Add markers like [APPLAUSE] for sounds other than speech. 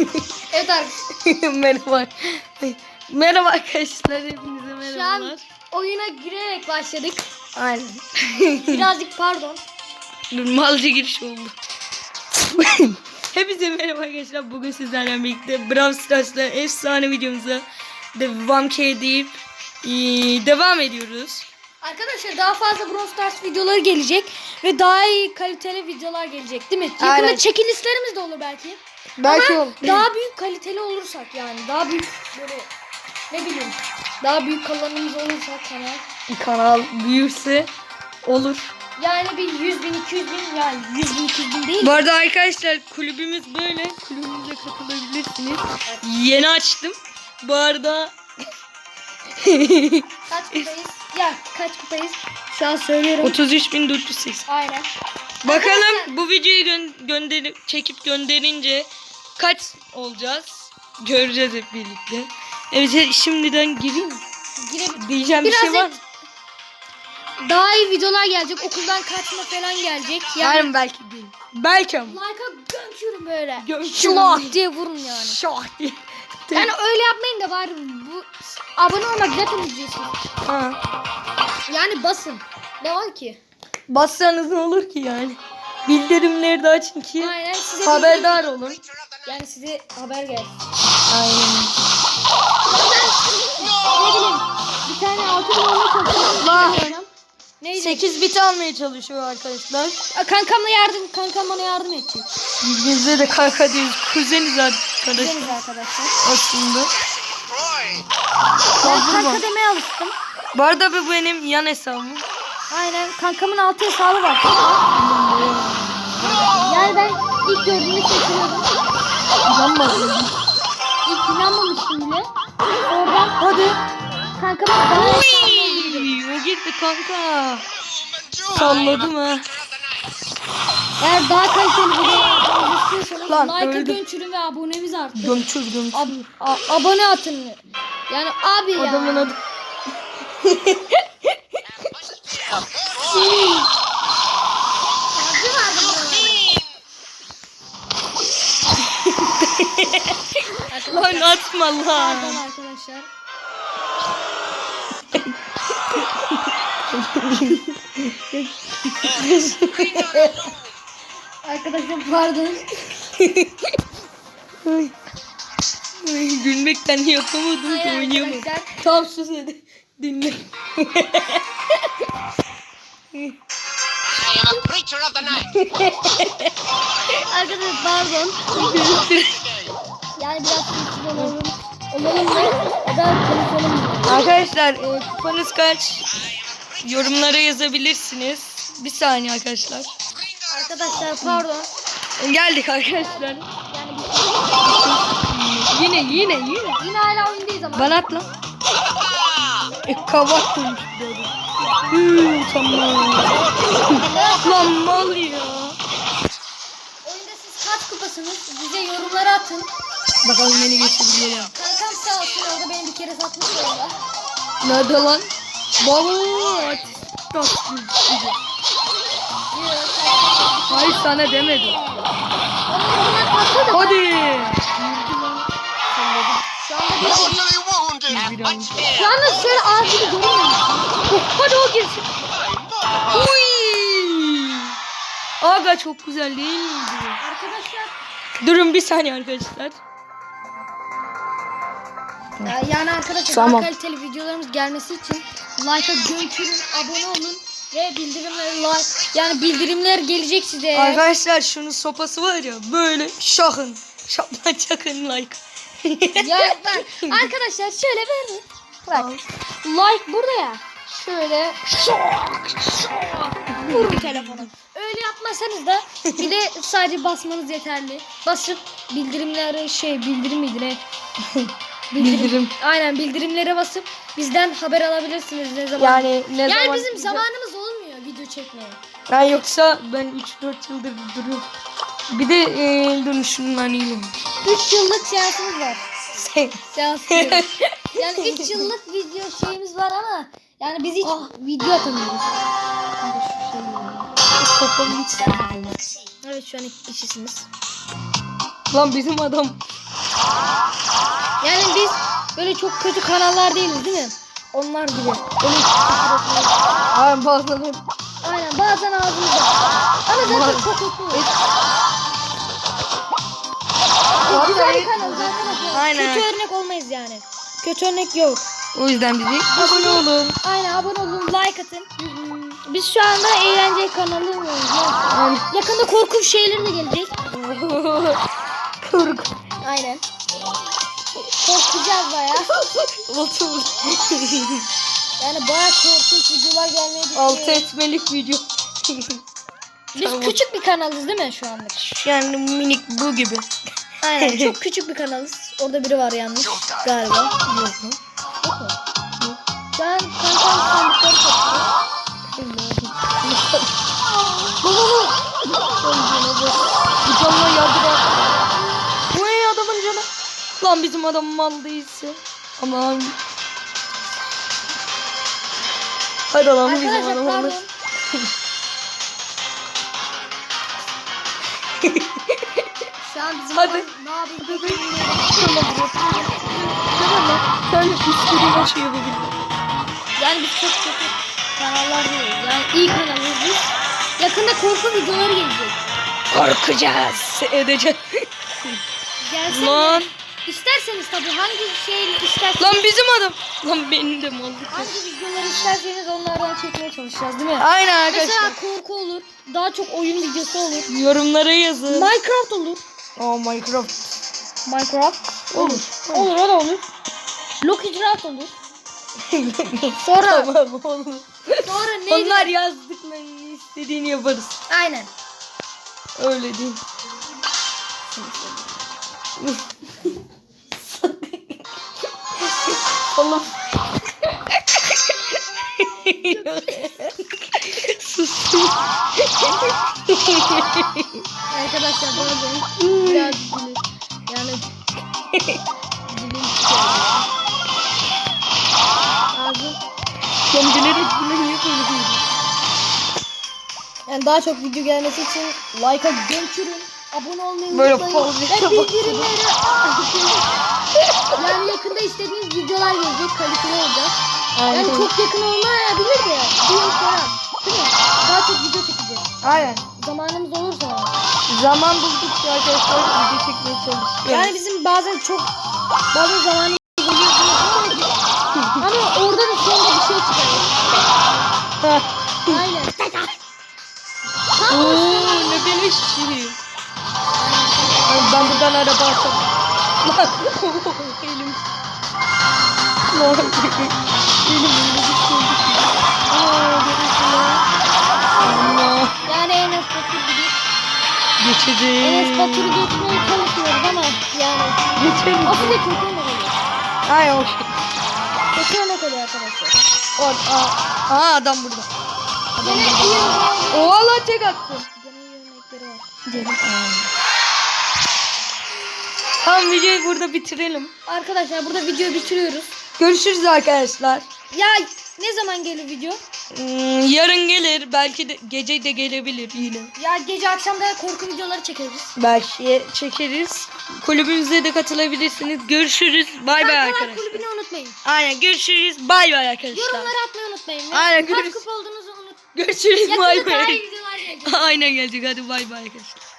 [LAUGHS] Evet arkadaşlar. [LAUGHS] merhaba. Merhaba arkadaşlar hepinize Şu merhabalar. an oyuna girerek başladık. Aynen. Birazcık pardon. Malca giriş oldu. [LAUGHS] Hepinize merhaba arkadaşlar. Bugün sizlerle birlikte Brawl Stars'ta efsane videomuza devam edip ee, devam ediyoruz. Arkadaşlar daha fazla Brawl Stars videoları gelecek ve daha iyi kaliteli videolar gelecek değil mi? Yakında Aynen. çekilişlerimiz de olur belki. Belki Ama olur. daha büyük kaliteli olursak yani daha büyük böyle ne bileyim daha büyük kanalımız olursa kanal. Kanal büyürse olur. Yani bir 100 bin 200 bin yani 100 bin 200 bin değil. Bu arada arkadaşlar kulübümüz böyle. Kulübümüze katılabilirsiniz. Yeni açtım. Bu arada Kaç kupayız? Ya kaç kupayız? Şu an söylüyorum. 33.480. Aynen. Bakalım bu videoyu gö- gönder çekip gönderince kaç olacağız? Göreceğiz hep birlikte. Evet şimdiden gireyim. Girelim. Diyeceğim bir şey var mı? Daha iyi videolar gelecek. Okuldan kaçma falan gelecek. Yani Yarın belki değil. Belki ama. like'a gömçürüm böyle. Gömçürüm. Şlak diye vurun yani. Şah diye. Yani öyle yapmayın da bari bu abone olmak zaten ücretsiz. Ha. Yani basın. Ne var ki? Bassanız ne olur ki yani? Bildirimleri de açın ki Aynen size haberdar olun. Yani size haber gelsin. Aynen. Ne bileyim. Bir tane altın olma çalışıyorum. Neydi? 8 bit almaya çalışıyor arkadaşlar. Kankamla yardım, kankam bana yardım edecek. Birbirinize de kanka diyoruz. Kuzeniz arkadaşlar Gideriz arkadaşlar. aslında. Ben kanka demeye alıştım. Bu arada bu benim yan hesabım. Aynen kankamın altı hesabı var. Yani ben ilk gördüğümde şaşırıyordum. İnanmadım. İlk inanmamıştım bile. Oradan Hadi. kankamın hesabı Uy, o gitti kanka. Salladım ha. Eğer daha kaliteli istiyorsanız Lan, like'a öldüm. gömçürün ve abonemiz artsın. Gömçür gömçür. Ab- abone atın. Yani abi ya. Adamın adı. Lan atma Pardon lan. arkadaşlar. [LAUGHS] Arkadaşlar pardon. [LAUGHS] Ay. Gülmekten yapamadım ki oynayamadım. arkadaşlar. Tamam sus hadi. Dinle. Arkadaşlar pardon. Yani biraz sessiz olalım. Olalım da ya da konuşalım. arkadaşlar e, kupanız kaç? Yorumlara yazabilirsiniz. Bir saniye arkadaşlar. Arkadaşlar pardon. Geldik arkadaşlar. Yine yine yine. yine hala oyundayız ama. Bana at lan. E kavak dönmüş dedi. Hıı tamam. lan mal ya. Oyunda siz kaç kupasınız? Bize yorumlara atın. Bakalım beni geçebiliyor ya. Kankam sağ olsun orada beni bir kere satmış orada. Nerede lan? Baba. Hayır sana demedim. Hadi. Anda şöyle ağzını göremiyorum. Hadi o girsin. Uy. Aga çok güzel değil miydi? Arkadaşlar. Durun bir saniye arkadaşlar. Ya Yani arkadaşlar Tamam. kaliteli videolarımız gelmesi için like'a gömçürün, abone olun ve bildirimleri like yani bildirimler gelecek size. Arkadaşlar şunun sopası var ya böyle şahın. Şapla çakın like. ya ben arkadaşlar şöyle verin. Bak. Like burada ya. Şöyle vurun telefonu. Öyle yapmasanız da bir de sadece basmanız yeterli. Basıp bildirimleri şey bildirim miydi ne? [LAUGHS] Bildirim. Aynen bildirimlere basıp bizden haber alabilirsiniz ne zaman. Yani ne yani zaman... bizim zamanımız çekmeye. Yani yoksa ben 3-4 yıldır duruyorum. Bir de e, durun şundan iyi. 3 yıllık seansımız var. Seans diyorum. yani 3 yıllık video şeyimiz var ama yani biz hiç video atamıyoruz. Kafamı hiç Evet şu an iki kişisiniz. Lan bizim adam Yani biz böyle çok kötü kanallar değiliz değil mi? Onlar gibi. Onun Aynen bazen Aynen bazen ağzımızda. Ama zaten çok kötü. Güzel kanalız arkadaşlar. Aynen. Kötü örnek olmayız yani. Kötü örnek yok. O yüzden bizi abone olun. Aynen abone olun, like atın. Biz şu anda eğlence kanalı. Yakında korkunç şeyler de gelecek. [LAUGHS] Korku. Aynen. Korkacağız baya. [LAUGHS] Otur. Yani baya korkunç videolar gelmeye Alt düşünüyoruz. etmelik video. [LAUGHS] Biz Tamam. küçük bir kanalız değil mi şu anlık? Yani minik bu gibi. Aynen [LAUGHS] çok küçük bir kanalız. Orada biri var yalnız galiba. Yok mu? Yok mu? An kankam sandıkları topluyor. Bu canına yardım Bu ne adamın canı? Lan bizim adam mal değilse. Aman. Hadi lan bizim pardon. Şu an bizim Hadi. ne yapayım. Tamam lan. Sen istediğin şey yapabilirsin. Yani biz çok kötü kanallar değiliz. Yani iyi kanalız biz. Yakında korku videoları gelecek. Korkacağız. Edeceğiz. Gelsin Lan. İsterseniz tabii hangi şey isterseniz. Lan bizim adam. Lan benim de mallık. Hangi videoları isterseniz onlardan çekmeye çalışacağız değil mi? Aynen Mesela arkadaşlar. korku olur. Daha çok oyun videosu olur. Yorumlara yazın. Minecraft olur. Aa Minecraft. Minecraft Olur. olur o da olur. Loki Draft olur. [LAUGHS] Sonra Tamam olur. sonra neydi? Onlar yazdıklarını istediğini yaparız. Aynen. Öyle değil. [LAUGHS] Oğlum. Sus. Arkadaşlar bazen biraz gülür. Yani dilim tutuyor. Ağzım. Bunu niye böyle diyorsun? Yani daha çok video gelmesi için like'a gömçürün. Abone olmayı Böyle unutmayın. Ve bildirimleri Yani yakında istediğiniz videolar gelecek. Kaliteli olacak. Yani çok yakın olmayabilir de. Bir yıl sonra. Değil mi? Daha çok video çekeceğiz. Aynen. Zamanımız olursa. Zaman buldukça arkadaşlar video çekmeye çalışıyoruz. Yani bizim bazen çok bazen zamanımız oluyor. Ama, ama orada da sonunda bir şey çıkıyor. Aynen. [LAUGHS] Ooo ne beleşçi. Ben buradan araba atarım. Lan [LAUGHS] elim. Lan elim. Allah. Yani Enes Batur gibi. Geçeceğiz. Enes Batur'u geçmeye çalışıyoruz ama yani Geçeriz. aslında kötü örnek oluyor. Ay şey. Kötü örnek oluyor arkadaşlar. O, aa, aa adam burada. Gene iyi Oha lan tek attı. Gene iyi örnekleri var. Tamam videoyu burada bitirelim. Arkadaşlar burada videoyu bitiriyoruz. Görüşürüz arkadaşlar. Ya ne zaman gelir video? Hmm, yarın gelir. Belki de gece de gelebilir yine. Ya gece akşam da korku videoları çekeriz. Belki çekeriz. Kulübümüze de katılabilirsiniz. Görüşürüz. Bay bay arkadaşlar. kulübünü unutmayın. Aynen görüşürüz. Bay bay arkadaşlar. Yorumları atmayı unutmayın. Aynen, Kaç görüşürüz. kupa olduğunuzu unut. Görüşürüz. Yakında Bay bay. videolar gelecek. Aynen gelecek. Hadi bay bay arkadaşlar.